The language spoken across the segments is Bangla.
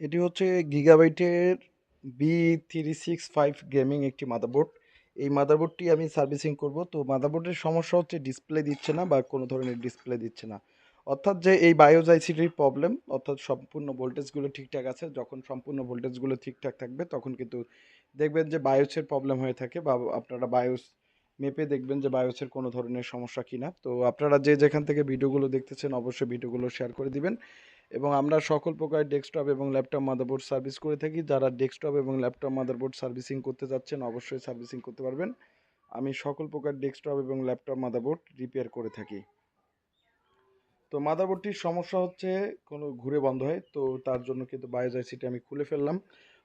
এটি হচ্ছে গিগাবাইটের B three six five gaming একটি মাদারবোর্ড। এই মাদারবোর্ডটি আমি সার্ভিসিং করব। তো মাদারবোর্ডের সমস্যা হচ্ছে ডিসপ্লে দিচ্ছে না বা কোনো ধরনের ডিসপ্লে দিচ্ছে না। অর্থাৎ যে এই বায়োজ আইসিটির প্রবলেম, অর্থাৎ সম্পূর্ণ ভোল্টেজগুলো ঠিকঠাক আছে, যখন সম্পূর্ণ ভোল্টেজগুলো ঠিকঠাক থাকবে, তখন কিন্তু দেখবেন যে বায়োসের প্রবলেম হয়ে থাকে বা আপনারা বায়োস মেপে দেখবেন যে বায়োসের কোনো ধরনের সমস্যা কিনা। তো আপনারা যে যেখান থেকে ভিডিওগুলো দেখতেছেন, অবশ্যই ভিডিওগুলো শেয়ার করে দিবেন। এবং আমরা সকল প্রকার ডেস্কটপ এবং ল্যাপটপ মাদারবোর্ড সার্ভিস করে থাকি। যারা ডেস্কটপ এবং ল্যাপটপ মাদারবোর্ড সার্ভিসিং করতে যাচ্ছেন অবশ্যই সার্ভিসিং করতে পারবেন। আমি সকল প্রকার ডেস্কটপ এবং ল্যাপটপ মাদারবোর্ড রিপেয়ার করে থাকি। তো মাদারবোর্ডটির সমস্যা হচ্ছে, কোনো ঘুরে বন্ধ হয়। তো তার জন্য কিন্তু বায়োজাই সিটি আমি খুলে ফেললাম।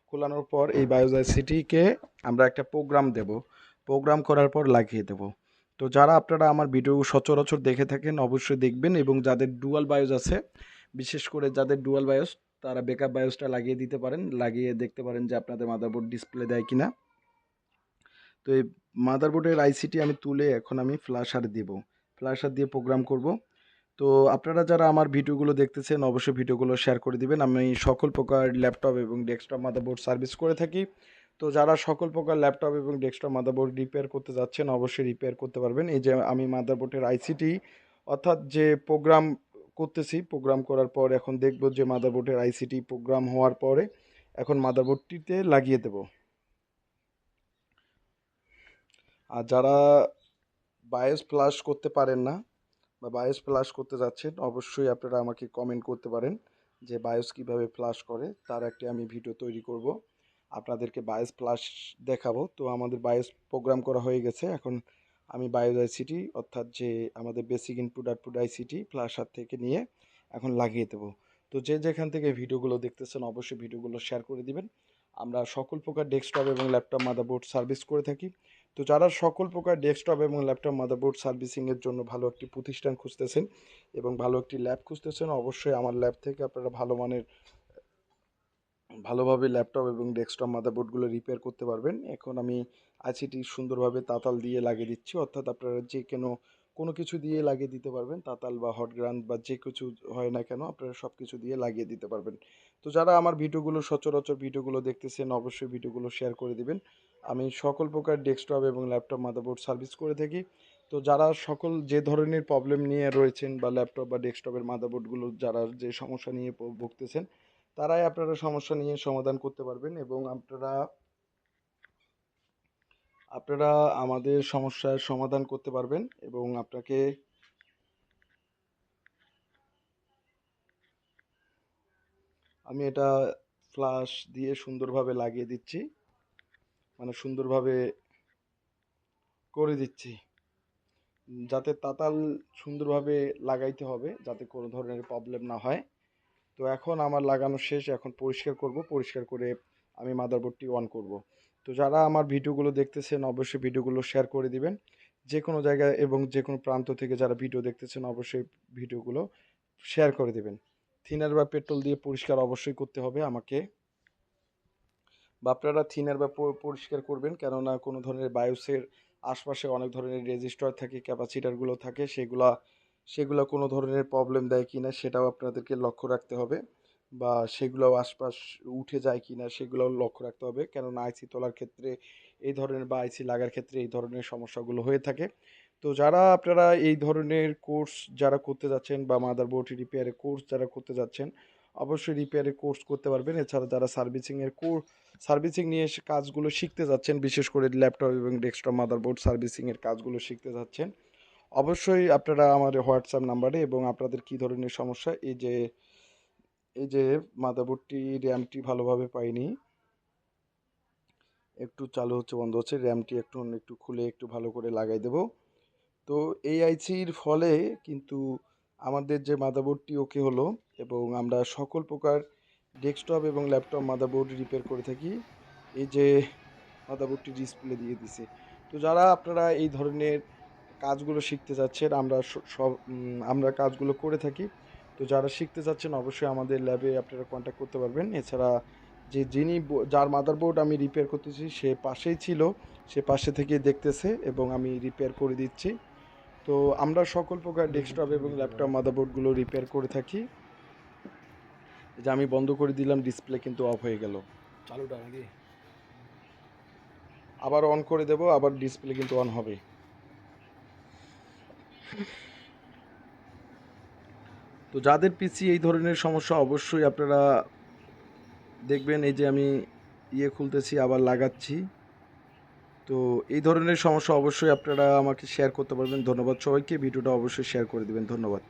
খোলানোর পর এই বায়োজাই সিটিকে আমরা একটা প্রোগ্রাম দেব। প্রোগ্রাম করার পর লাগিয়ে দেব। তো যারা আপনারা আমার ভিডিও সচরাচর দেখে থাকেন, অবশ্যই দেখবেন এবং যাদের ডুয়াল বায়োজ আছে বিশেষ করে যাদের ডুয়াল বায়োস তারা বেকআপ বায়োসটা লাগিয়ে দিতে পারেন, লাগিয়ে দেখতে পারেন যে আপনাদের মাদারবোর্ড ডিসপ্লে দেয় কিনা। তো এই মাদারবোর্ডের আইসিটি আমি তুলে এখন আমি ফ্ল্যাশার দেব। ফ্ল্যাশার দিয়ে প্রোগ্রাম করব। তো আপনারা যারা আমার ভিডিওগুলো দেখতেছেন, অবশ্যই ভিডিওগুলো শেয়ার করে দিবেন। আমি সকল প্রকার ল্যাপটপ এবং ডেস্কটপ মাদারবোর্ড সার্ভিস করে থাকি। তো যারা সকল প্রকার ল্যাপটপ এবং ডেস্কটপ মাদারবোর্ড রিপেয়ার করতে যাচ্ছেন, অবশ্যই রিপেয়ার করতে পারবেন। এই যে আমি মাদারবোর্ডের আইসিটি অর্থাৎ যে প্রোগ্রাম করতেছি প্রোগ্রাম করার পর এখন দেখব যে মাদারবোর্ডের আইসিটি প্রোগ্রাম হওয়ার পরে এখন মাদারবোর্ডটিতে লাগিয়ে দেব। আর যারা বায়োস ফ্লাশ করতে পারেন না বা বায়োস ফ্লাশ করতে যাচ্ছেন, অবশ্যই আপনারা আমাকে কমেন্ট করতে পারেন যে বায়োস কীভাবে ফ্লাশ করে, তার একটি আমি ভিডিও তৈরি করব। আপনাদেরকে বায়োস ফ্লাশ দেখাবো। তো আমাদের বায়োস প্রোগ্রাম করা হয়ে গেছে। এখন আমি বায়োস আইসিটি অর্থাৎ যে আমাদের বেসিক ইনপুট আউটপুট আইসিটি ফ্লাশার থেকে নিয়ে এখন লাগিয়ে দেবো। তো যে যেখান থেকে ভিডিওগুলো দেখতেছেন, অবশ্যই ভিডিওগুলো শেয়ার করে দিবেন। আমরা সকল প্রকার ডেস্কটপ এবং ল্যাপটপ মাদারবোর্ড সার্ভিস করে থাকি। তো যারা সকল প্রকার ডেস্কটপ এবং ল্যাপটপ মাদারবোর্ড সার্ভিসিংয়ের জন্য ভালো একটি প্রতিষ্ঠান খুঁজতেছেন এবং ভালো একটি ল্যাব খুঁজতেছেন, অবশ্যই আমার ল্যাব থেকে আপনারা ভালো মানের ভালোভাবে ল্যাপটপ এবং ডেস্কটপ, মাদারবোর্ডগুলো রিপেয়ার করতে পারবেন। এখন আমি আইসিটি সুন্দরভাবে তাতাল দিয়ে লাগিয়ে দিচ্ছি। অর্থাৎ আপনারা যে কেন, কোনো কিছু দিয়ে লাগিয়ে দিতে পারবেন, তাতাল বা হট গ্রান বা যে কিছু হয় না কেন, আপনারা সব কিছু দিয়ে লাগিয়ে দিতে পারবেন। তো যারা আমার ভিডিওগুলো, সচরাচর ভিডিওগুলো দেখতেছেন, অবশ্যই ভিডিওগুলো শেয়ার করে দিবেন। আমি সকল প্রকার ডেস্কটপ এবং ল্যাপটপ, মাদারবোর্ড সার্ভিস করে থাকি। তো যারা সকল যে ধরনের প্রবলেম নিয়ে রয়েছেন বা ল্যাপটপ বা ডেস্কটপের, মাদারবোর্ডগুলো, যারা যে সমস্যা নিয়ে ভুগতেছেন তারাই আপনারা সমস্যা নিয়ে সমাধান করতে পারবেন এবং আপনারা আপনারা আমাদের সমস্যার সমাধান করতে পারবেন এবং আপনাকে আমি এটা ফ্লাশ দিয়ে সুন্দরভাবে লাগিয়ে দিচ্ছি। মানে সুন্দরভাবে করে দিচ্ছি। যাতে তাতাল সুন্দরভাবে লাগাইতে হবে, যাতে কোনো ধরনের প্রবলেম না হয়। তো এখন আমার লাগানো শেষ, এখন পরিষ্কার করব, পরিষ্কার করে আমি মাদারবোর্ডটি অন করব। তো যারা আমার ভিডিওগুলো দেখতেছেন, অবশ্যই ভিডিওগুলো শেয়ার করে দিবেন। যে কোনো জায়গায় এবং যে কোনো প্রান্ত থেকে যারা ভিডিও দেখতেছেন, অবশ্যই ভিডিওগুলো শেয়ার করে দিবেন। থিনার বা পেট্রোল দিয়ে পরিষ্কার অবশ্যই করতে হবে আমাকে। বা আপনারা থিনার বা পরিষ্কার করবেন, কেননা কোনো ধরনের বায়োসের আশপাশে অনেক ধরনের রেজিস্টার থাকে ক্যাপাসিটারগুলো থাকে, সেগুলা সেগুলো কোনো ধরনের প্রবলেম দেয় কি না সেটাও আপনাদেরকে লক্ষ্য রাখতে হবে বা সেগুলো আশপাশ উঠে যায় কি না সেগুলোও লক্ষ্য রাখতে হবে। কেননা আইসি তোলার ক্ষেত্রে এই ধরনের বা আইসি লাগার ক্ষেত্রে এই ধরনের সমস্যাগুলো হয়ে থাকে। তো যারা আপনারা এই ধরনের কোর্স যারা করতে যাচ্ছেন বা মাদারবোর্ড রিপেয়ারের কোর্স যারা করতে যাচ্ছেন, অবশ্যই রিপেয়ারের কোর্স করতে পারবেন। এছাড়া যারা সার্ভিসিংয়ের কোর্স সার্ভিসিং নিয়ে কাজগুলো শিখতে যাচ্ছেন, বিশেষ করে ল্যাপটপ এবং ডেস্কটপ মাদারবোর্ড সার্ভিসিংয়ের কাজগুলো শিখতে যাচ্ছেন অবশ্যই আপনারা আমার হোয়াটসঅ্যাপ নাম্বারে এবং আপনাদের কী ধরনের সমস্যা, এই যে এই যে মাদারবোর্ডটি, র্যামটি ভালোভাবে পাইনি। একটু চালু হচ্ছে, বন্ধ হচ্ছে, র্যামটি একটু একটু খুলে একটু ভালো করে লাগাই দেব। তো এই আইসির ফলে কিন্তু আমাদের যে মাদারবোর্ডটি ওকে হলো এবং আমরা সকল প্রকার ডেস্কটপ এবং ল্যাপটপ মাদারবোর্ড রিপেয়ার করে থাকি, এই যে মাদারবোর্ডটি ডিসপ্লে দিয়ে দিছে। তো যারা আপনারা এই ধরনের কাজগুলো শিখতে যাচ্ছেন আমরা সব আমরা কাজগুলো করে থাকি। তো যারা শিখতে চাচ্ছেন অবশ্যই আমাদের ল্যাবে আপনারা কন্ট্যাক্ট করতে পারবেন। এছাড়া যে যিনি যার মাদারবোর্ড আমি রিপেয়ার করতেছি সে পাশেই ছিল সে পাশে থেকে দেখতেছে এবং আমি রিপেয়ার করে দিচ্ছি। তো আমরা সকল প্রকার ডেস্কটপ এবং ল্যাপটপ মাদারবোর্ডগুলো রিপেয়ার করে থাকি। যে আমি বন্ধ করে দিলাম ডিসপ্লে কিন্তু অফ হয়ে গেল। চালুটা নাকি? আবার অন করে দেব আবার ডিসপ্লে কিন্তু অন হবে। তো যাদের পিসি এই ধরনের সমস্যা অবশ্যই আপনারা দেখবেন, এই যে আমি ইয়ে খুলতেছি, আবার লাগাচ্ছি। তো এই ধরনের সমস্যা অবশ্যই আপনারা আমাকে শেয়ার করতে পারবেন। ধন্যবাদ সবাইকে। ভিডিওটা অবশ্যই শেয়ার করে দেবেন। ধন্যবাদ।